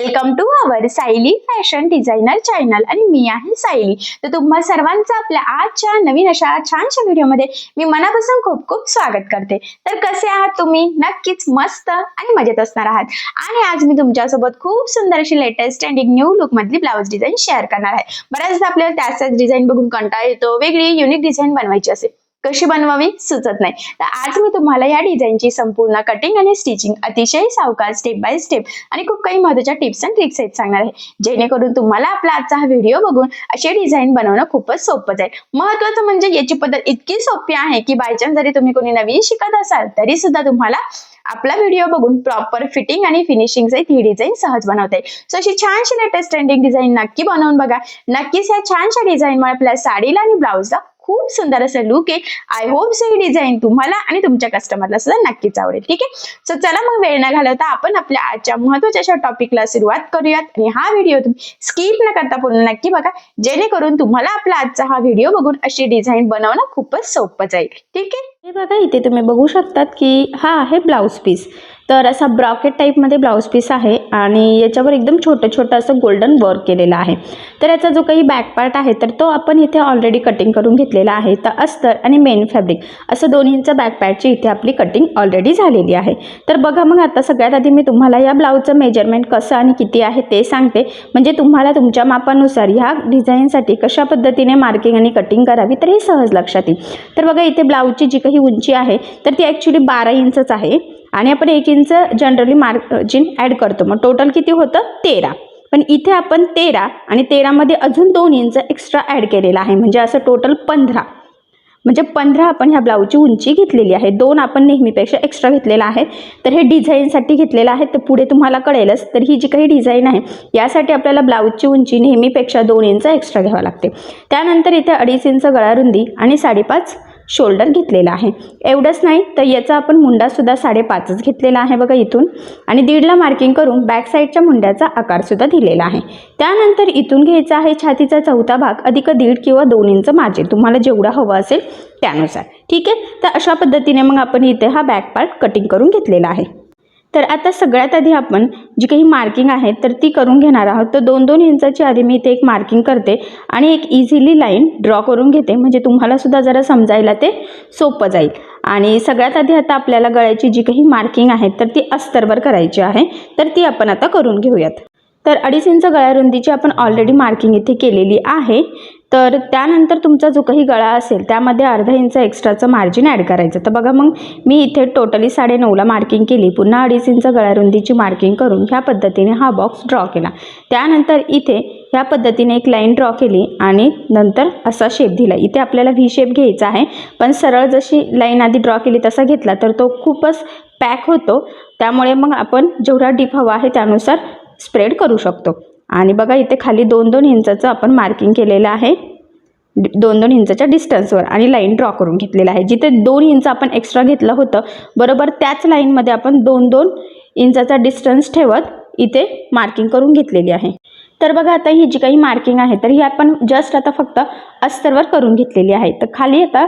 Welcome to our Sayali fashion designer channel आणि मी आहे सायली. तर तुम्हा सर्वांचं आपल्या आजच्या नवीन अशा छानशा व्हिडिओमध्ये मी मनापासून खूप खूप स्वागत करते. तर कसे आहात तुम्ही? नक्कीच मस्त आणि मजेत असणार आहात. आणि आज मी तुमच्यासोबत खूप सुंदर अशी लेटेस्ट अँड एक न्यू लुक मधली ब्लाऊज डिझाईन शेअर करणार आहे. बऱ्याचदा आपल्याला त्याच डिझाईन बघून कंटाळा येतो वेगळी युनिक डिझाईन बनवायची असेल. कशी बनवावी सुचत नाही. तर आज मी तुम्हाला या डिझाईनची संपूर्ण कटिंग आणि स्टिचिंग अतिशय सावकार स्टेप बाय स्टेप आणि खूप काही महत्त्वाच्या टिप्स अँड ट्रिक्स आहेत सांगणार आहे. जेणेकरून तुम्हाला आपला आजचा हा व्हिडिओ बघून अशी डिझाईन बनवणं खूपच सोपं जाईल. महत्वाचं म्हणजे याची पद्धत इतकी सोपी आहे की बाय चान्स जरी तुम्ही कोणी नवीन शिकत असाल तरी सुद्धा तुम्हाला आपला व्हिडिओ बघून प्रॉपर फिटिंग आणि फिनिशिंग ही डिझाईन सहज बनवते सो अशी छानशी लेटेस्ट ट्रेंडिंग डिझाईन नक्की बनवून बघा. नक्कीच या छानशा डिझाईनमुळे आपल्या साडीला आणि ब्लाऊजला खूप सुंदर असं लुक आहे. आय होप सो ही डिझाईन तुम्हाला आणि तुमच्या कस्टमरला सुद्धा नक्कीच आवडेल. ठीक आहे? सो चला मग वेळ न घालवता आपण आपल्या आजच्या महत्त्वाच्या अशा टॉपिकला सुरुवात करूयात. आणि हा व्हिडिओ तुम्ही स्किप न करता पूर्ण नक्की बघा. जेणेकरून तुम्हाला आपला आजचा हा व्हिडिओ बघून अशी डिझाईन बनवणं खूपच सोपं जाईल. ठीक आहे? हे बघा इथे तुम्ही बघू शकतात की हा आहे ब्लाऊज पीस तर असा ब्रॉकेट टाईपमध्ये ब्लाऊज पीस आहे आणि याच्यावर एकदम छोटं छोटं असं गोल्डन वर्क केलेलं आहे. तर याचा जो काही बॅक पार्ट आहे तर तो आपण इथे ऑलरेडी कटिंग करून घेतलेला आहे. तर अस्तर आणि मेन फॅब्रिक असं दोन्हींचं बॅक पार्टची इथे आपली कटिंग ऑलरेडी झालेली आहे. तर बघा मग आता सगळ्यात आधी मी तुम्हाला या ब्लाऊजचं मेजरमेंट कसं आणि किती आहे ते सांगते. म्हणजे तुम्हाला तुमच्या मापानुसार ह्या डिझाईनसाठी कशा पद्धतीने मार्किंग आणि कटिंग करावी तर हे सहज लक्षात येईल. तर बघा इथे ब्लाऊजची जी काही उंची आहे तर ती ॲक्च्युली बारा इंचच आहे. आणि आपण एक इंच जनरली मार्जिन ॲड करतो. मग टोटल किती होतं? तेरा. पण इथे आपण तेरा आणि तेरामध्ये अजून दोन इंच एक्स्ट्रा ॲड केलेला आहे. म्हणजे असं टोटल पंधरा. म्हणजे पंधरा आपण ह्या ब्लाऊजची उंची घेतलेली आहे. दोन आपण नेहमीपेक्षा एक्स्ट्रा घेतलेला आहे. तर हे डिझाईनसाठी घेतलेलं आहे. तर पुढे तुम्हाला कळेलच. तर ही जी काही डिझाईन आहे यासाठी आपल्याला ब्लाऊजची उंची नेहमीपेक्षा दोन इंच एक्स्ट्रा घ्यावं लागते. त्यानंतर इथे अडीच इंच गळारुंदी आणि साडेपाच शोल्डर घेतलेला आहे. एवढंच नाही तर याचा आपण मुंडासुद्धा साडेपाचच घेतलेला आहे बघा इथून. आणि दीडला मार्किंग करून बॅक साईडच्या मुंड्याचा आकारसुद्धा दिलेला आहे. त्यानंतर इथून घ्यायचा आहे छातीचा चौथा भाग अधिक दीड किंवा दोन इंच मार्जिन तुम्हाला जेवढा हवं असेल त्यानुसार. ठीक आहे? तर अशा पद्धतीने मग आपण इथे हा बॅक पार्ट कटिंग करून घेतलेला आहे. तर आता सगळ्यात आधी आपण जी काही मार्किंग आहे तर ती करून घेणार आहोत. तर दोन दोन इंचाची आधी मी इथे एक मार्किंग करते आणि एक इझिली लाईन ड्रॉ करून घेते. म्हणजे तुम्हाला सुद्धा जरा समजायला ते सोपं जाईल. आणि सगळ्यात आधी आता आपल्याला गळ्याची जी काही मार्किंग आहे तर ती अस्तरवर करायची आहे. तर ती आपण आता करून घेऊयात. तर अडीच इंच गळ्या रुंदीची आपण ऑलरेडी मार्किंग इथे केलेली आहे. तर त्यानंतर तुमचा जो काही गळा असेल त्यामध्ये अर्धा इंच एक्स्ट्राचं मार्जिन ॲड करायचं. तर बघा मग मी इथे टोटली साडेनऊला मार्किंग केली. पुन्हा अडीच इंच गळ्यारुंदीची मार्किंग करून ह्या पद्धतीने हा बॉक्स ड्रॉ केला. त्यानंतर इथे ह्या पद्धतीने एक लाईन ड्रॉ केली आणि नंतर असा शेप दिला. इथे आपल्याला व्ही शेप घ्यायचा आहे पण सरळ जशी लाईन आधी ड्रॉ केली तसा घेतला तर तो खूपच पॅक होतो. त्यामुळे मग आपण जेवढा डीप हवा आहे त्यानुसार स्प्रेड करू शकतो. आणि बघा इथे खाली दोन दोन इंचाचं आपण मार्किंग केलेलं आहे. डि- दोन दोन इंचाच्या डिस्टन्सवर आणि लाईन ड्रॉ करून घेतलेलं आहे. जिथे दोन इंच आपण एक्स्ट्रा घेतलं होतं बरोबर त्याच लाईनमध्ये आपण दोन दोन इंचाचा डिस्टन्स ठेवत इथे मार्किंग करून घेतलेली आहे. तर बघा आता ही जी काही मार्किंग आहे तर ही आपण जस्ट आता फक्त अस्तरवर करून घेतलेली आहे. तर खाली आता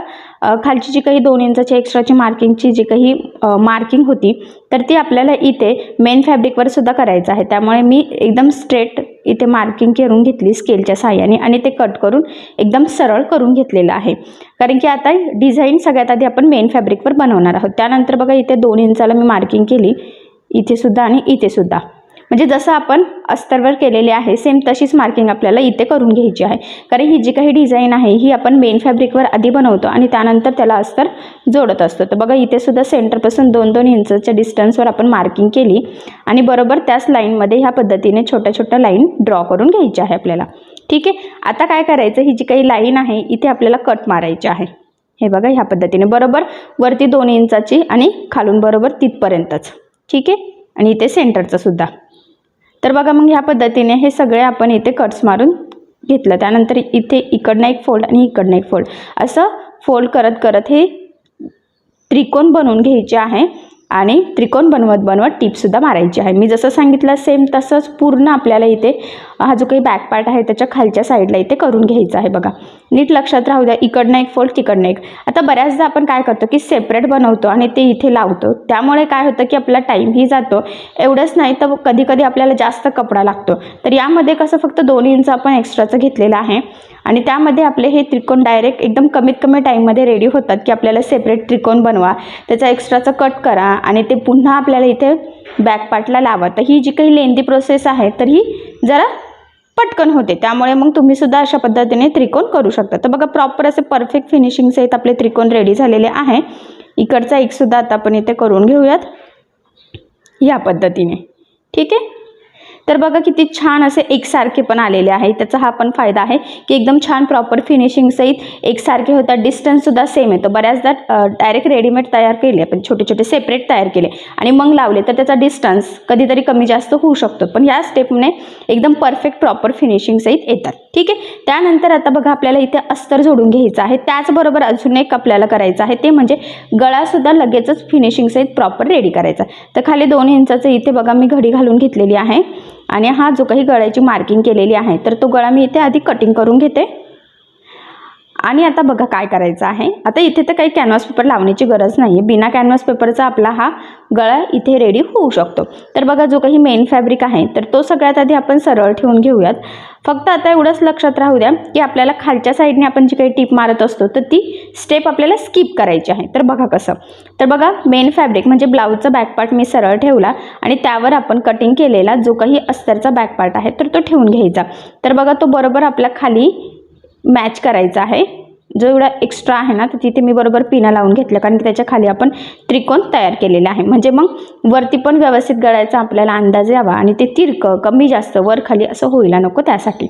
खालची जी काही दोन इंचाची एक्स्ट्राची मार्किंगची जी काही मार्किंग होती तर ती आपल्याला इथे मेन फॅब्रिकवर सुद्धा करायचं आहे. त्यामुळे मी एकदम स्ट्रेट इथे मार्किंग करून घेतली स्केलच्या साह्याने आणि ते कट करून एकदम सरळ करून घेतलेलं आहे. कारण की आता डिझाईन सगळ्यात आधी आपण मेन फॅब्रिकवर बनवणार आहोत. त्यानंतर बघा इथे दोन इंचाला मी मार्किंग केली इथेसुद्धा आणि इथेसुद्धा म्हणजे जसं आपण अस्तरवर केलेले आहे सेम तशीच मार्किंग आपल्याला इथे करून घ्यायची आहे. कारण ही जी काही डिझाईन आहे ही आपण मेन फॅब्रिकवर आधी बनवतो आणि त्यानंतर त्याला अस्तर जोडत असतो. तर बघा इथे सुद्धा सेंटरपासून दोन दोन इंचच्या डिस्टन्सवर आपण मार्किंग केली आणि बरोबर त्याच लाईनमध्ये ह्या पद्धतीने छोट्या छोट्या लाईन ड्रॉ करून घ्यायची आहे आपल्याला. ठीक आहे? आता काय करायचं? ही जी काही लाईन आहे इथे आपल्याला कट मारायची आहे. हे बघा ह्या पद्धतीने. बरोबर वरती दोन इंचाची आणि खालून बरोबर तिथपर्यंतच ठीक आहे? आणि इथे सेंटरचं सुद्धा. तर बघा मग ह्या पद्धतीने हे सगळे आपण इथे कट्स मारून घेतलं. त्यानंतर इथे इकडनं एक फोल्ड आणि इकडनं एक फोल्ड असं फोल्ड करत करत हे त्रिकोण बनवून घ्यायचे आहे. आणि त्रिकोण बनवत बनवत टिपसुद्धा मारायची आहे. मी जसं सांगितलं सेम तसंच पूर्ण आपल्याला इथे हा जो काही बॅक पार्ट आहे त्याच्या खालच्या साईडला इथे करून घ्यायचा आहे बघा. नीट लक्षात राहू द्या इकडनं एक फोल्ड तिकडनं एक. आता बऱ्याचदा आपण काय करतो की सेपरेट बनवतो आणि ते इथे लावतो. त्यामुळे काय होतं की आपला टाईमही जातो. एवढंच नाही तर कधी कधी आपल्याला जास्त कपडा लागतो. तर यामध्ये कसं फक्त दोन इंच आपण एक्स्ट्राचं घेतलेलं आहे. आणि त्यामध्ये आपले हे त्रिकोण डायरेक्ट एकदम कमीत कमी टाईममध्ये रेडी होतात की आपल्याला सेपरेट त्रिकोण बनवा. त्याचा एक्स्ट्राचं कट करा आणि ते पुन्हा आपल्याला इथे बॅक पार्टला लावा. तर ही जी काही लेंदी प्रोसेस आहे तर ही जरा पटकन होते. त्यामुळे मग तुम्ही सुद्धा अशा पद्धतीने त्रिकोण करू शकता. तर बघा प्रॉपर असे परफेक्ट फिनिशिंग सहित आपले त्रिकोण रेडी झालेले आहे. इकडचा एक सुद्धा आता आपण इथे करून घेऊयात या पद्धतीने. ठीक आहे? तर बघा किती छान असे एकसारखे पण आलेले आहे. त्याचा हा पण फायदा आहे की एकदम छान प्रॉपर फिनिशिंग सहित एकसारखे होतात. डिस्टन्ससुद्धा सेम येतो. बऱ्याचदा डायरेक्ट रेडीमेड तयार केले आपण छोटे छोटे सेपरेट तयार केले आणि मग लावले तर त्याचा डिस्टन्स कधीतरी कमी जास्त होऊ शकतो. पण या स्टेपने एकदम परफेक्ट प्रॉपर फिनिशिंग सहित येतात. ठीक आहे? त्यानंतर आता बघा आपल्याला इथे अस्तर जोडून घ्यायचं आहे. त्याचबरोबर अजून एक आपल्याला करायचं आहे. ते म्हणजे गळासुद्धा लगेचच फिनिशिंग सहित प्रॉपर रेडी करायचा. तर खाली दोन इंचाचं इथे बघा मी घडी घालून घेतलेली आहे. आणि हा जो काही गळ्याची मार्किंग केलेली आहे तर तो गळा मी इथे आधी कटिंग करून घेते. आणि आता बघा काय करायचं आहे. आता इथे तर काही कॅनव्हास पेपर लावण्याची गरज नाही आहे बिना कॅनव्हास पेपरचा आपला हा गळा इथे रेडी होऊ शकतो. तर बघा जो काही मेन फॅब्रिक आहे तर तो सगळ्यात आधी आपण सरळ ठेवून घेऊयात. फक्त आता एवढंच लक्षात राहू द्या की आपल्याला खालच्या साईडने आपण जी काही टीप मारत असतो तर ती स्टेप आपल्याला स्किप करायची आहे. तर बघा कसं. तर बघा मेन फॅब्रिक म्हणजे ब्लाऊजचा बॅकपार्ट मी सरळ ठेवला आणि त्यावर आपण कटिंग केलेला जो काही अस्तरचा बॅकपार्ट आहे तर तो ठेवून घ्यायचा. तर बघा तो बरोबर आपला खाली मॅच करायचा आहे. जो एवढा एक्स्ट्रा आहे ना तर तिथे मी बरोबर पिना लावून घेतलं. कारण की त्याच्याखाली आपण त्रिकोण तयार केलेला आहे. म्हणजे मग वरती पण व्यवस्थित गळायचा आपल्याला अंदाज यावा आणि ते तिरकं कमी जास्त वर खाली असं होईला नको त्यासाठी.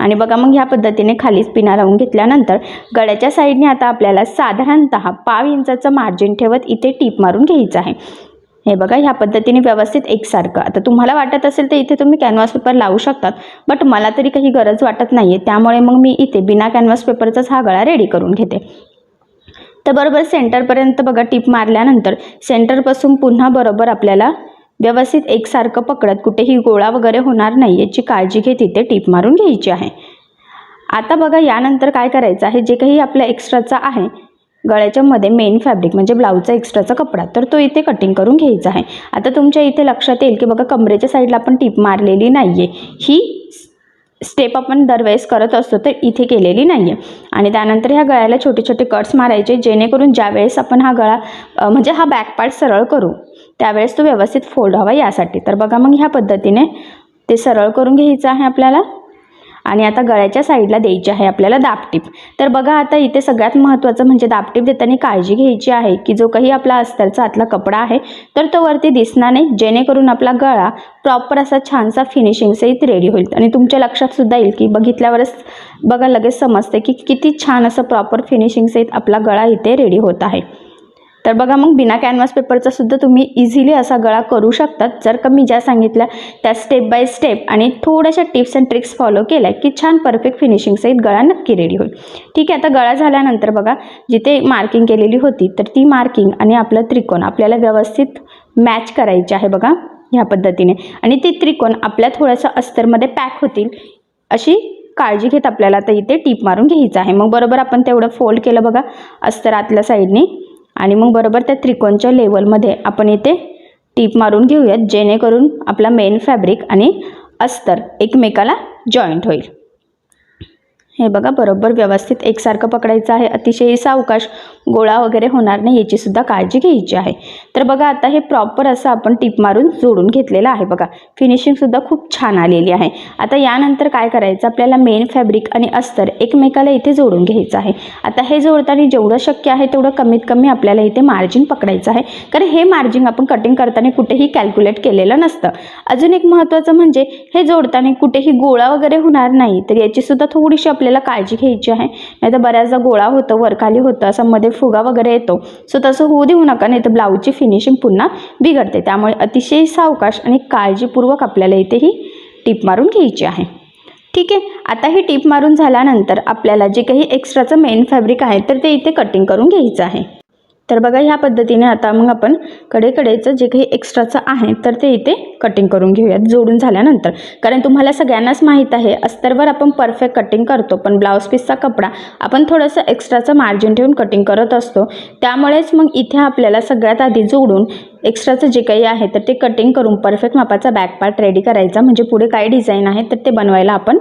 आणि बघा मग ह्या पद्धतीने खालीच पिना लावून घेतल्यानंतर गळ्याच्या साईडने आता आपल्याला साधारणतः पाव इंचाचं मार्जिन ठेवत इथे टीप मारून घ्यायचं आहे. हे बघा ह्या पद्धतीने व्यवस्थित एकसारखं. आता तुम्हाला वाटत असेल तर इथे तुम्ही कॅनव्हास पेपर लावू शकतात बट मला तरी काही गरज वाटत नाही आहे त्यामुळे मग मी इथे बिना कॅनव्हास पेपरचाच हा गळा रेडी करून घेते. तर बरोबर सेंटरपर्यंत बघा टीप मारल्यानंतर सेंटरपासून पुन्हा बरोबर आपल्याला व्यवस्थित एकसारखं पकडत कुठेही गोळा वगैरे होणार नाही याची काळजी घेत इथे टीप मारून घ्यायची आहे. आता बघा यानंतर काय करायचं आहे? जे काही आपलं एक्स्ट्राचा आहे गळ्याच्या मध्ये मेन फॅब्रिक म्हणजे ब्लाऊजचा एक्स्ट्राचा कपडा. तर तो इथे कटिंग करून घ्यायचा आहे. आता तुमच्या इथे लक्षात येईल की बघा कमरेच्या साईडला आपण टीप मारलेली नाही आहे ही स्टेप आपण दरवेळेस करत असतो तर इथे केलेली नाही आहे आणि त्यानंतर ह्या गळ्याला छोटे छोटे कट्स मारायचे जेणेकरून ज्यावेळेस आपण हा गळा म्हणजे हा बॅक पार्ट सरळ करू त्यावेळेस तो व्यवस्थित फोल्ड व्हावा यासाठी. तर बघा मग ह्या पद्धतीने ते सरळ करून घ्यायचं आहे आपल्याला. आणि आता गळ्याच्या साईडला द्यायची आहे आपल्याला दाबटीप तर बघा आता इथे सगळ्यात महत्त्वाचं म्हणजे दाबटीप देताना काळजी घ्यायची आहे की जो काही आपला अस्तरचा आतला कपडा आहे तर तो वरती दिसणार नाही. जेणेकरून आपला गळा प्रॉपर असा छानसा फिनिशिंगसहित रेडी होईल. आणि तुमच्या लक्षात सुद्धा येईल की बघितल्यावरच बघा लगेच समजते की किती छान असं प्रॉपर फिनिशिंगसहित आपला गळा इथे रेडी होत आहे. तर बघा मग बिना कॅनव्हास पेपरचा सुद्धा तुम्ही इझिली असा गळा करू शकतात. जर का मी ज्या सांगितल्या त्या स्टेप बाय स्टेप आणि थोड्याशा टिप्स अँड ट्रिक्स फॉलो केल्या की छान परफेक्ट फिनिशिंगसहित गळा नक्की रेडी होईल. ठीक आहे आता गळा झाल्यानंतर बघा जिथे मार्किंग केलेली होती तर ती मार्किंग आणि आपलं त्रिकोण आपल्याला व्यवस्थित मॅच करायचे आहे बघा ह्या पद्धतीने. आणि ते त्रिकोण आपल्या थोडंसं अस्तरमध्ये पॅक होतील. अशी काळजी घेत आपल्याला आता इथे टीप मारून घ्यायचं आहे. मग बरोबर आपण तेवढं फोल्ड केलं बघा अस्तर आतल्या साईडने आणि मग बरोबर त्या त्रिकोणच्या लेवलमध्ये आपण इथे टीप मारून घेऊयात जेणेकरून आपला मेन फॅब्रिक आणि अस्तर एकमेकाला जॉईंट होईल. हे बघा बरोबर व्यवस्थित एकसारखं पकडायचं आहे. अतिशय सावकाश गोळा वगैरे होणार नाही याची सुद्धा काळजी घ्यायची आहे. तर बघा आता हे प्रॉपर असं आपण टीप मारून जोडून घेतलेलं आहे बघा. फिनिशिंगसुद्धा खूप छान आलेली आहे. आता यानंतर काय करायचं? आपल्याला मेन फॅब्रिक आणि अस्तर एकमेकाला इथे जोडून घ्यायचं आहे. आता हे जोडताना जेवढं शक्य आहे तेवढं कमीत कमी आपल्याला इथे मार्जिन पकडायचं आहे. कारण हे मार्जिन आपण कटिंग करताना कुठेही कॅल्क्युलेट केलेलं नसतं. अजून एक महत्त्वाचं म्हणजे हे जोडताना कुठेही गोळा वगैरे होणार नाही तर याची सुद्धा थोडीशी आपल्याला काळजी घ्यायची आहे. नाहीतर बऱ्याचदा गोळा होतं वरखाली होतं असं मध्ये फुगा वगैरे येतो. सो तसं होऊ देऊ नका नाही तर ब्लाऊजची फिनिशिंग पुन्हा बिघडते. त्यामुळे अतिशय सावकाश आणि काळजीपूर्वक आपल्याला इथे ही टीप मारून घ्यायची आहे. ठीक आहे? आता ही टीप मारून झाल्यानंतर आपल्याला जे काही एक्स्ट्राचं मेन फॅब्रिक आहे तर ते इथे कटिंग करून घ्यायचं आहे. तर बघा ह्या पद्धतीने आता मग आपण कडेकडेचं जे काही एक्स्ट्राचं आहे तर ते इथे कटिंग करून घेऊयात जोडून झाल्यानंतर. कारण तुम्हाला सगळ्यांनाच माहीत आहे अस्तरवर आपण परफेक्ट कटिंग करतो पण ब्लाऊज पीसचा कपडा आपण थोडंसं एक्स्ट्राचं मार्जिन ठेवून कटिंग करत असतो. त्यामुळेच मग इथे आपल्याला सगळ्यात आधी जोडून एक्स्ट्राचं जे काही आहे तर ते कटिंग करून परफेक्ट मापाचा बॅक पार्ट रेडी करायचा. म्हणजे पुढे काय डिझाईन आहे तर ते बनवायला आपण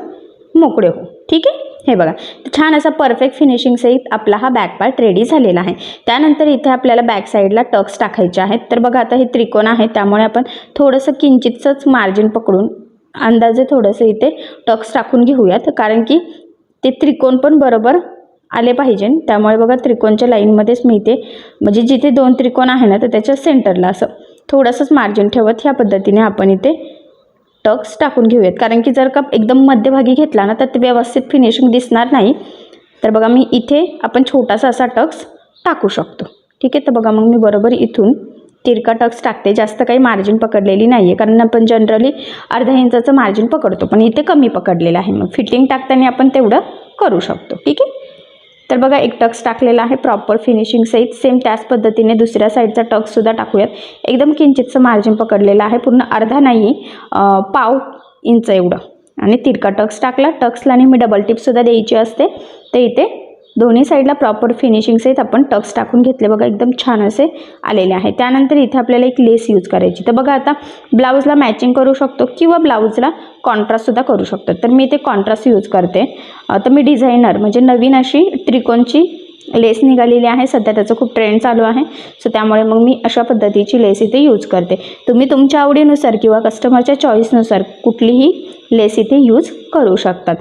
मोकळे हो ठीक आहे? हे बघा छान असा परफेक्ट फिनिशिंग सहित आपला हा बॅक पार्ट रेडी झालेला आहे. त्यानंतर इथे आपल्याला बॅक साईडला टक्स टाकायचे आहेत. तर बघा आता हे त्रिकोण आहे त्यामुळे आपण थोडंसं किंचितचंच मार्जिन पकडून अंदाजे थोडंसं इथे टक्स टाकून घेऊयात. कारण की ते त्रिकोण पण बरोबर आले पाहिजे. त्यामुळे बघा त्रिकोणच्या लाईनमध्येच मी इथे म्हणजे जिथे दोन त्रिकोण आहे ना तर त्याच्या सेंटरला असं थोडंसंच मार्जिन ठेवत ह्या पद्धतीने आपण इथे टक्स टाकून घेऊयात. कारण की जर का एकदम मध्यभागी घेतला ना तर ते व्यवस्थित फिनिशिंग दिसणार नाही. तर बघा मी इथे आपण छोटासा असा टक्स टाकू शकतो. ठीक आहे? तर बघा मग मी बरोबर इथून तिरका टक्स टाकते. जास्त काही मार्जिन पकडलेली नाही आहे कारण आपण जनरली अर्धा इंचाचं मार्जिन पकडतो. पण इथे कमी पकडलेलं आहे. मग फिटिंग टाकताना आपण तेवढं करू शकतो. ठीक आहे? तर बघा एक टक्स टाकलेला आहे प्रॉपर फिनिशिंग सहित. सेम त्याच पद्धतीने दुसऱ्या साईडचा टक्ससुद्धा टाकूयात. एकदम किंचितचं मार्जिन पकडलेलं आहे पूर्ण अर्धा नाही पाव इंच एवढं. आणि तिरका टक्स टाकला. टक्सला आणि मी डबल टिपसुद्धा द्यायची असते. ते इथे दोन्ही साईडला प्रॉपर फिनिशिंग सहित आपण टक्स टाकून घेतले बघा एकदम छान असे आलेले आहे त्यानंतर इथे आपल्याला एक लेस यूज करायची. तर बघा आता ब्लाऊजला मॅचिंग करू शकतो किंवा ब्लाऊजला कॉन्ट्रास्टसुद्धा करू शकतो. तर मी इथे कॉन्ट्रास्ट यूज करते. तर मी डिझायनर म्हणजे नवीन अशी त्रिकोणची लेस निघालेली आहे. सध्या त्याचं खूप ट्रेंड चालू आहे. सो त्यामुळे मग मी अशा पद्धतीची लेस इथे यूज करते. तुम्ही तुमच्या आवडीनुसार किंवा कस्टमरच्या चॉईसनुसार कुठलीही लेस इथे यूज करू शकतात.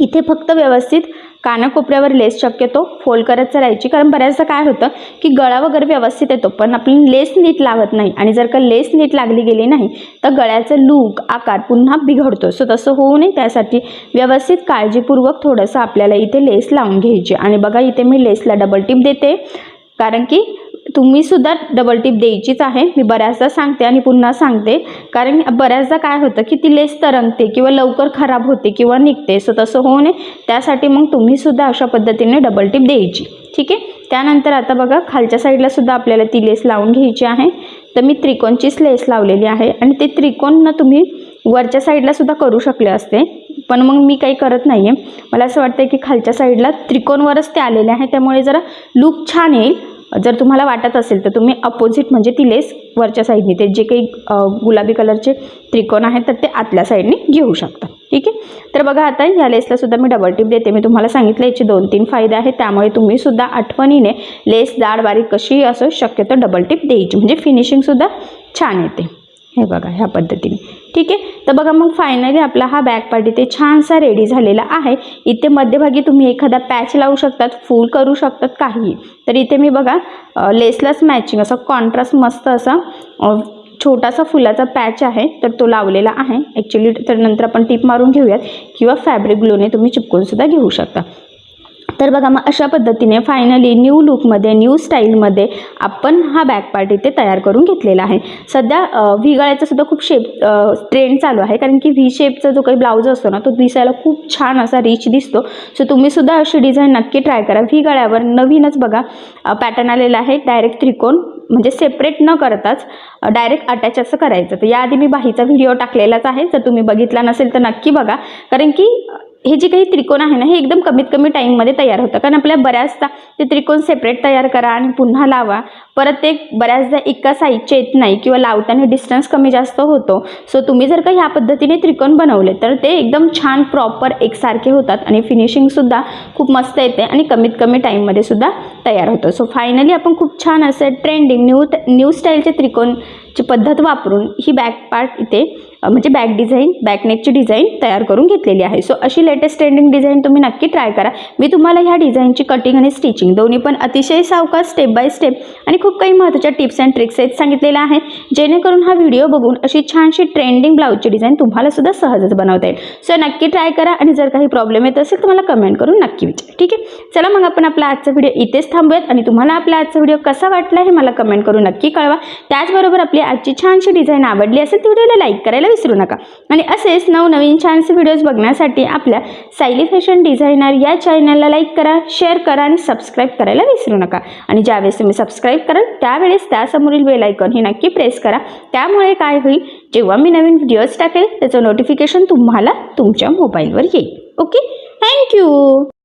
इथे फक्त व्यवस्थित कानाकोपऱ्यावर लेस शक्यतो फोल्ड करत चालायची. कारण बऱ्याचदा काय होतं की गळा वगैरे व्यवस्थित येतो पण आपण लेस नीट लावत नाही. आणि जर का लेस नीट लागली गेली नाही तर गळ्याचं लूक आकार पुन्हा बिघडतो. सो तसं होऊ नये. त्यासाठी व्यवस्थित काळजीपूर्वक थोडंसं आपल्याला इथे लेस लावून घ्यायची. आणि बघा इथे मी लेसला डबल टिप देते. कारण की तुम्ही सुद्धा डबल टिप द्यायचीच आहे. मी बऱ्याचदा सांगते आणि पुन्हा सांगते. कारण बऱ्याचदा काय होतं की ती लेस तरंगते किंवा लवकर खराब होते किंवा निघते. सो तसं होऊ नये. त्यासाठी मग तुम्हीसुद्धा अशा पद्धतीने डबल टिप द्यायची. ठीक आहे? त्यानंतर आता बघा खालच्या साईडला सुद्धा आपल्याला ती लेस लावून घ्यायची आहे. तर मी त्रिकोणचीच लेस लावलेली आहे. आणि ते त्रिकोण ना तुम्ही वरच्या साईडला सुद्धा करू शकले असते. पण मग मी काही करत नाही आहे मला असं वाटतं की खालच्या साईडला त्रिकोणवरच ते आलेले आहे. त्यामुळे जरा लूक छान येईल. जर तुम्हाला वाटत असेल तर तुम्ही अपोजिट म्हणजे ती लेस वरच्या साईडने ते जे काही गुलाबी कलरचे त्रिकोण आहेत तर ते आतल्या साईडने घेऊ शकता. ठीक आहे? तर बघा आता या लेसला सुद्धा मी डबल टिप देते. मी तुम्हाला सांगितलं याचे दोन तीन फायदे आहेत. त्यामुळे तुम्ही सुद्धा आठवणीने लेस जाड बारीक कशीही असो शक्यतो डबल टिप द्यायची. म्हणजे फिनिशिंगसुद्धा छान येते. हे बघा ह्या पद्धतीने. ठीक आहे? तर बघा मग फायनली आपला हा बॅक पार्ट इथे छानसा रेडी झालेला आहे. इथे मध्यभागी तुम्ही एखादा पॅच लावू शकतात फुल करू शकतात काही तर इथे मी बघा लेसलाच मॅचिंग असा कॉन्ट्रास्ट मस्त असा छोटासा फुलाचा पॅच आहे तर तो लावलेला आहे. ॲक्च्युली तर नंतर आपण टीप मारून घेऊयात. किंवा फॅब्रिक ग्लोने तुम्ही चिपकूनसुद्धा घेऊ शकता. तर बघा मग अशा पद्धतीने फायनली न्यू लुकमध्ये न्यू स्टाईलमध्ये आपण हा बॅक पार्ट इथे तयार करून घेतलेला आहे. सध्या व्ही गळ्याचा सुद्धा खूप शेप ट्रेंड चालू आहे. कारण की व्ही शेपचा जो काही ब्लाऊज असतो ना तो दिसायला खूप छान असा रिच दिसतो. सो तुम्ही सुद्धा अशी डिझाईन नक्की ट्राय करा. व्ही गळ्यावर नवीनच बघा पॅटर्न आलेला आहे. डायरेक्ट त्रिकोण म्हणजे सेपरेट न करताच डायरेक्ट अटॅच असं करायचं. तर याआधी मी बाहीचा व्हिडिओ टाकलेलाच आहे. जर तुम्ही बघितला नसेल तर नक्की बघा. कारण की हे जे काही त्रिकोण आहे ना हे एकदम कमीत कमी टाईममध्ये तयार होतं. कारण आपल्या बऱ्याचदा ते त्रिकोण सेपरेट तयार करा आणि पुन्हा लावा. परत ते बऱ्याचदा एका साईजचे येत नाही किंवा लावताना डिस्टन्स कमी जास्त होतो. सो तुम्ही जर का ह्या पद्धतीने त्रिकोण बनवले तर ते एकदम छान प्रॉपर एकसारखे होतात आणि फिनिशिंगसुद्धा खूप मस्त येते आणि कमीत कमी टाईममध्ये सुद्धा तयार होतं. सो फायनली आपण खूप छान असं ट्रेंडिंग न्यू न्यू स्टाईलचे त्रिकोणची पद्धत वापरून ही बॅक पार्ट इथे म्हणजे बॅक डिझाईन बॅकनेकची डिझाईन तयार करून घेतलेली आहे. सो अशी लेटेस्ट ट्रेंडिंग डिझाईन तुम्ही नक्की ट्राय करा. मी तुम्हाला ह्या डिझाईनची कटिंग आणि स्टिचिंग दोन्ही पण अतिशय सावकाश स्टेप बाय स्टेप आणि खूप काही महत्त्वाच्या टिप्स अँड ट्रिक्स आहेत सांगितलेल्या आहे जेणेकरून हा व्हिडिओ बघून अशी छानशी ट्रेंडिंग ब्लाऊजची डिझाईन तुम्हाला सुद्धा सहजच बनवता येईल. सो नक्की ट्राय करा आणि जर काही प्रॉब्लेम येत असेल तर मला कमेंट करून नक्की विचार. ठीक आहे? चला मग आपण आपला आजचा व्हिडिओ इथेच थांबूयात आणि तुम्हाला आपला आजचा व्हिडिओ कसा वाटला हे मला कमेंट करून नक्की कळवा. त्याचबरोबर आपली आजची छानशी डिझाईन आवडली असेल तर व्हिडिओला लाईक करायला विसरू नका. आणि असेच नवनवीन छानसे व्हिडिओज बघण्यासाठी आपल्या सायली फॅशन डिझायनर या चॅनलला लाईक करा शेअर करा आणि सबस्क्राईब करायला विसरू नका. आणि ज्यावेळेस तुम्ही सबस्क्राईब कराल त्यावेळेस त्यासमोरील बेल आयकॉन हे नक्की प्रेस करा. त्यामुळे काय होईल जेव्हा मी नवीन व्हिडिओज टाकेल त्याचं नोटिफिकेशन तुम्हाला तुमच्या मोबाईलवर येईल. Okay thank you